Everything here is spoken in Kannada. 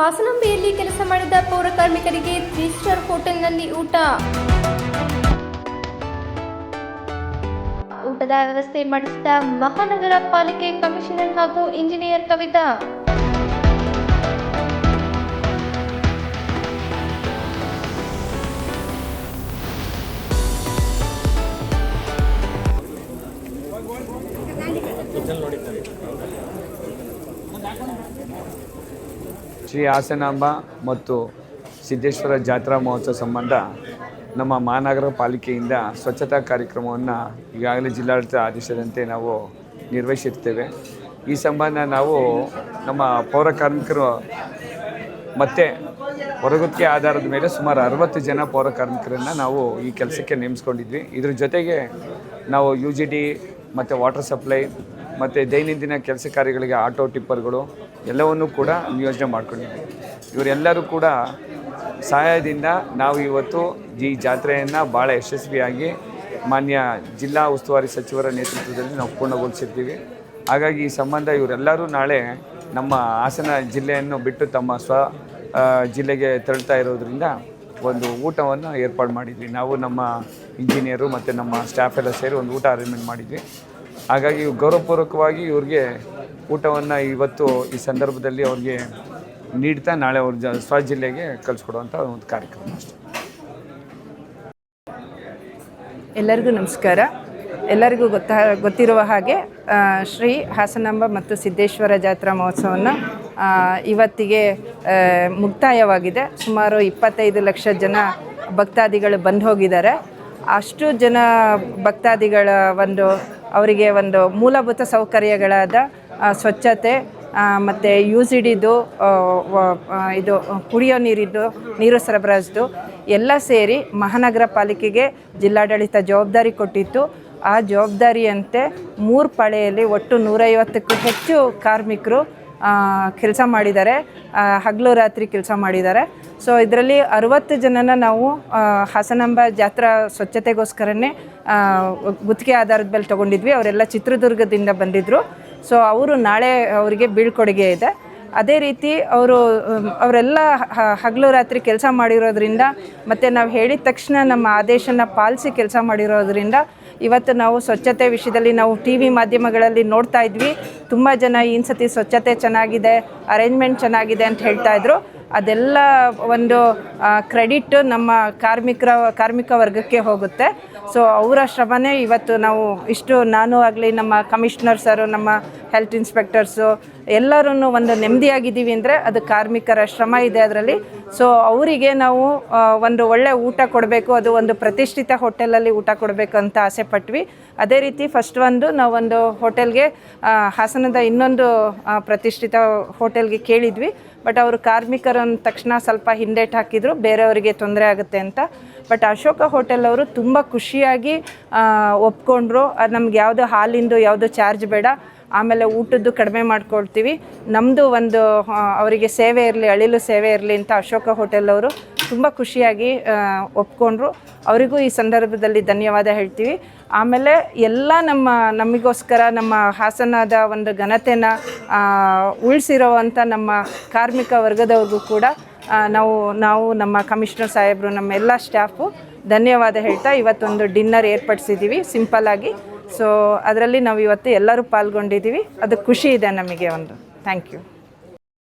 ಹಾಸನಾಂಬೆಯಲ್ಲಿ ಕೆಲಸ ಮಾಡಿದ ಪೌರ ಕಾರ್ಮಿಕರಿಗೆ ತ್ರೀ ಸ್ಟಾರ್ ಹೋಟೆಲ್ನಲ್ಲಿ ಊಟ. ಊಟದ ವ್ಯವಸ್ಥೆ ಮಾಡಿಸಿದ ಮಹಾನಗರ ಪಾಲಿಕೆ ಕಮಿಷನರ್ ಹಾಗೂ ಇಂಜಿನಿಯರ್ ಕವಿತಾ. ಶ್ರೀ ಹಾಸನಾಂಬ ಮತ್ತು ಸಿದ್ದೇಶ್ವರ ಜಾತ್ರಾ ಮಹೋತ್ಸವ ಸಂಬಂಧ ನಮ್ಮ ಮಹಾನಗರ ಪಾಲಿಕೆಯಿಂದ ಸ್ವಚ್ಛತಾ ಕಾರ್ಯಕ್ರಮವನ್ನು ಈಗಾಗಲೇ ಜಿಲ್ಲಾಡಳಿತ ಆದೇಶದಂತೆ ನಾವು ನಿರ್ವಹಿಸಿರ್ತೇವೆ. ಈ ಸಂಬಂಧ ನಾವು ನಮ್ಮ ಪೌರ ಕಾರ್ಮಿಕರು ಮತ್ತು ಹೊರಗುತ್ತಿಗೆ ಆಧಾರದ ಮೇಲೆ ಸುಮಾರು ಅರವತ್ತು ಜನ ಪೌರ ಕಾರ್ಮಿಕರನ್ನು ನಾವು ಈ ಕೆಲಸಕ್ಕೆ ನೇಮಿಸ್ಕೊಂಡಿದ್ವಿ. ಇದ್ರ ಜೊತೆಗೆ ನಾವು ಯು ಜಿ ಡಿ ಮತ್ತು ವಾಟರ್ ಸಪ್ಲೈ ಮತ್ತು ದೈನಂದಿನ ಕೆಲಸ ಕಾರ್ಯಗಳಿಗೆ ಆಟೋ ಟಿಪ್ಪರ್ಗಳು ಎಲ್ಲವನ್ನೂ ಕೂಡ ನಿಯೋಜನೆ ಮಾಡ್ಕೊಂಡಿದ್ವಿ ಇವರೆಲ್ಲರೂ ಕೂಡ ಸಹಾಯದಿಂದ ನಾವು ಇವತ್ತು ಈ ಜಾತ್ರೆಯನ್ನು ಭಾಳ ಯಶಸ್ವಿಯಾಗಿ ಮಾನ್ಯ ಜಿಲ್ಲಾ ಉಸ್ತುವಾರಿ ಸಚಿವರ ನೇತೃತ್ವದಲ್ಲಿ ನಾವು ಪೂರ್ಣಗೊಳಿಸಿರ್ತೀವಿ. ಹಾಗಾಗಿ ಈ ಸಂಬಂಧ ಇವರೆಲ್ಲರೂ ನಾಳೆ ನಮ್ಮ ಹಾಸನ ಜಿಲ್ಲೆಯನ್ನು ಬಿಟ್ಟು ತಮ್ಮ ಸ್ವ ಜಿಲ್ಲೆಗೆ ತೆರಳ್ತಾ ಇರೋದ್ರಿಂದ ಒಂದು ಊಟವನ್ನು ಏರ್ಪಾಡು ಮಾಡಿದ್ವಿ. ನಾವು ನಮ್ಮ ಇಂಜಿನಿಯರು ಮತ್ತು ನಮ್ಮ ಸ್ಟಾಫ್ ಎಲ್ಲ ಸೇರಿ ಒಂದು ಊಟ ಅರೇಂಜ್ಮೆಂಟ್ ಮಾಡಿದ್ವಿ. ಹಾಗಾಗಿ ಗೌರವಪೂರ್ವಕವಾಗಿ ಇವ್ರಿಗೆ ಊಟವನ್ನು ಇವತ್ತು ಈ ಸಂದರ್ಭದಲ್ಲಿ ಅವ್ರಿಗೆ ನೀಡ್ತಾ ನಾಳೆ ಅವ್ರ ಸ್ವ ಜಿಲ್ಲೆಗೆ ಕಳಿಸ್ಕೊಡುವಂಥ ಒಂದು ಕಾರ್ಯಕ್ರಮ ಎಲ್ಲರಿಗೂ ನಮಸ್ಕಾರ. ಎಲ್ಲರಿಗೂ ಗೊತ್ತಾ, ಗೊತ್ತಿರುವ ಹಾಗೆ ಶ್ರೀ ಹಾಸನಾಂಬ ಮತ್ತು ಸಿದ್ದೇಶ್ವರ ಜಾತ್ರಾ ಮಹೋತ್ಸವವನ್ನು ಇವತ್ತಿಗೆ ಮುಕ್ತಾಯವಾಗಿದೆ. ಸುಮಾರು ಇಪ್ಪತ್ತೈದು ಲಕ್ಷ ಜನ ಭಕ್ತಾದಿಗಳು ಬಂದು ಹೋಗಿದ್ದಾರೆ ಅಷ್ಟು ಜನ ಭಕ್ತಾದಿಗಳ ಒಂದು, ಅವರಿಗೆ ಒಂದು ಮೂಲಭೂತ ಸೌಕರ್ಯಗಳಾದ ಸ್ವಚ್ಛತೆ ಮತ್ತು ಯು ಜಿಡಿದು ಇದು, ಕುಡಿಯೋ ನೀರಿದ್ದು, ನೀರು ಸರಬರಾಜ್ದು ಎಲ್ಲ ಸೇರಿ ಮಹಾನಗರ ಪಾಲಿಕೆಗೆ ಜಿಲ್ಲಾಡಳಿತ ಜವಾಬ್ದಾರಿ ಕೊಟ್ಟಿತ್ತು. ಆ ಜವಾಬ್ದಾರಿಯಂತೆ ಮೂರು ಪಾಳೆಯಲ್ಲಿ ಒಟ್ಟು ನೂರೈವತ್ತಕ್ಕೂ ಹೆಚ್ಚು ಕಾರ್ಮಿಕರು ಕೆಲಸ ಮಾಡಿದ್ದಾರೆ. ಹಗಲು ರಾತ್ರಿ ಕೆಲಸ ಮಾಡಿದ್ದಾರೆ. ಸೊ ಇದರಲ್ಲಿ ಅರವತ್ತು ಜನನ ನಾವು ಹಾಸನಾಂಬ ಜಾತ್ರಾ ಸ್ವಚ್ಛತೆಗೋಸ್ಕರನೇ ಗುತ್ತಿಗೆ ಆಧಾರದ ಮೇಲೆ ತೊಗೊಂಡಿದ್ವಿ. ಅವರೆಲ್ಲ ಚಿತ್ರದುರ್ಗದಿಂದ ಬಂದಿದ್ದರು ಸೊ ಅವರು ನಾಳೆ ಅವರಿಗೆ ಬೀಳ್ಕೊಡುಗೆ ಇದೆ. ಅದೇ ರೀತಿ ಅವರು ಅವರೆಲ್ಲ ಹಗಲು ರಾತ್ರಿ ಕೆಲಸ ಮಾಡಿರೋದ್ರಿಂದ, ಮತ್ತು ನಾವು ಹೇಳಿದ ತಕ್ಷಣ ನಮ್ಮ ಆದೇಶನ ಪಾಲಿಸಿ ಕೆಲಸ ಮಾಡಿರೋದ್ರಿಂದ ಇವತ್ತು ನಾವು ಸ್ವಚ್ಛತೆ ವಿಷಯದಲ್ಲಿ ನಾವು ಟಿ ವಿ ಮಾಧ್ಯಮಗಳಲ್ಲಿ ನೋಡ್ತಾ ಇದ್ವಿ. ತುಂಬ ಜನ ಈ ಸತಿ ಸ್ವಚ್ಛತೆ ಚೆನ್ನಾಗಿದೆ ಅರೇಂಜ್ಮೆಂಟ್ ಚೆನ್ನಾಗಿದೆ ಅಂತ ಹೇಳ್ತಾ ಇದ್ರು. ಅದೆಲ್ಲ ಒಂದು ಕ್ರೆಡಿಟ್ ನಮ್ಮ ಕಾರ್ಮಿಕರ, ಕಾರ್ಮಿಕ ವರ್ಗಕ್ಕೆ ಹೋಗುತ್ತೆ. ಸೊ ಅವರ ಶ್ರಮನೇ ಇವತ್ತು ನಾವು ಇಷ್ಟು ನಾನು ಆಗಲಿ, ನಮ್ಮ ಕಮಿಷನರ್ ಸರು ನಮ್ಮ ಹೆಲ್ತ್ ಇನ್ಸ್ಪೆಕ್ಟರ್ಸು ಎಲ್ಲರೂ ಒಂದು ನೆಮ್ಮದಿಯಾಗಿದ್ದೀವಿ ಅಂದರೆ ಅದು ಕಾರ್ಮಿಕರ ಶ್ರಮ ಇದೆ ಅದರಲ್ಲಿ. ಸೊ ಅವರಿಗೆ ನಾವು ಒಂದು ಒಳ್ಳೆ ಊಟ ಕೊಡಬೇಕು, ಅದು ಒಂದು ಪ್ರತಿಷ್ಠಿತ ಹೋಟೆಲಲ್ಲಿ ಊಟ ಕೊಡಬೇಕು ಅಂತ ಆಸೆ ಪಟ್ವಿ. ಅದೇ ರೀತಿ ಫಸ್ಟ್ ಒಂದು ನಾವೊಂದು ಹೋಟೆಲ್ಗೆ ಹಾಸನದ ಇನ್ನೊಂದು ಪ್ರತಿಷ್ಠಿತ ಹೋಟೆಲ್ಗೆ ಕೇಳಿದ್ವಿ. ಬಟ್ ಅವರು ಕಾರ್ಮಿಕರನ್ನು ತಕ್ಷಣ ಸ್ವಲ್ಪ ಹಿಂದೇಟ್ ಹಾಕಿದ್ರು, ಬೇರೆಯವರಿಗೆ ತೊಂದರೆ ಆಗುತ್ತೆ ಅಂತ. ಬಟ್ ಅಶೋಕ ಹೋಟೆಲ್ ಅವರು ತುಂಬ ಖುಷಿಯಾಗಿ ಒಪ್ಕೊಂಡ್ರು. ಅದು ನಮ್ಗೆ ಯಾವುದು ಹಾಲಿಂದು ಯಾವುದು ಚಾರ್ಜ್ ಬೇಡ, ಆಮೇಲೆ ಊಟದ್ದು ಕಡಿಮೆ ಮಾಡ್ಕೊಳ್ತೀವಿ. ನಮ್ಮದು ಒಂದು ಅವರಿಗೆ ಸೇವೆ ಇರಲಿ, ಅಳಿಲು ಸೇವೆ ಇರಲಿ ಅಂತ ಅಶೋಕ ಹೋಟೆಲ್ ಅವರು ತುಂಬ ಖುಷಿಯಾಗಿ ಒಪ್ಕೊಂಡ್ರು. ಅವರಿಗೂ ಈ ಸಂದರ್ಭದಲ್ಲಿ ಧನ್ಯವಾದ ಹೇಳ್ತೀವಿ. ಆಮೇಲೆ ಎಲ್ಲ ನಮ್ಮ ನಮಗೋಸ್ಕರ ನಮ್ಮ ಹಾಸನದ ಒಂದು ಘನತೆನ ಉಳಿಸಿರೋವಂಥ ನಮ್ಮ ಕಾರ್ಮಿಕ ವರ್ಗದವ್ರಿಗೂ ಕೂಡ ನಾವು ನಾವು ನಮ್ಮ ಕಮಿಷನರ್ ಸಾಹೇಬರು, ನಮ್ಮ ಎಲ್ಲ ಸ್ಟಾಫು ಧನ್ಯವಾದ ಹೇಳ್ತಾ ಇವತ್ತೊಂದು ಡಿನ್ನರ್ ಏರ್ಪಡಿಸಿದ್ದೀವಿ ಸಿಂಪಲ್ಲಾಗಿ ಸೊ ಅದರಲ್ಲಿ ನಾವು ಇವತ್ತು ಎಲ್ಲರೂ ಪಾಲ್ಗೊಂಡಿದ್ದೀವಿ ಅದು ಖುಷಿ ಇದೆ ನಮಗೆ ಒಂದು. Thank you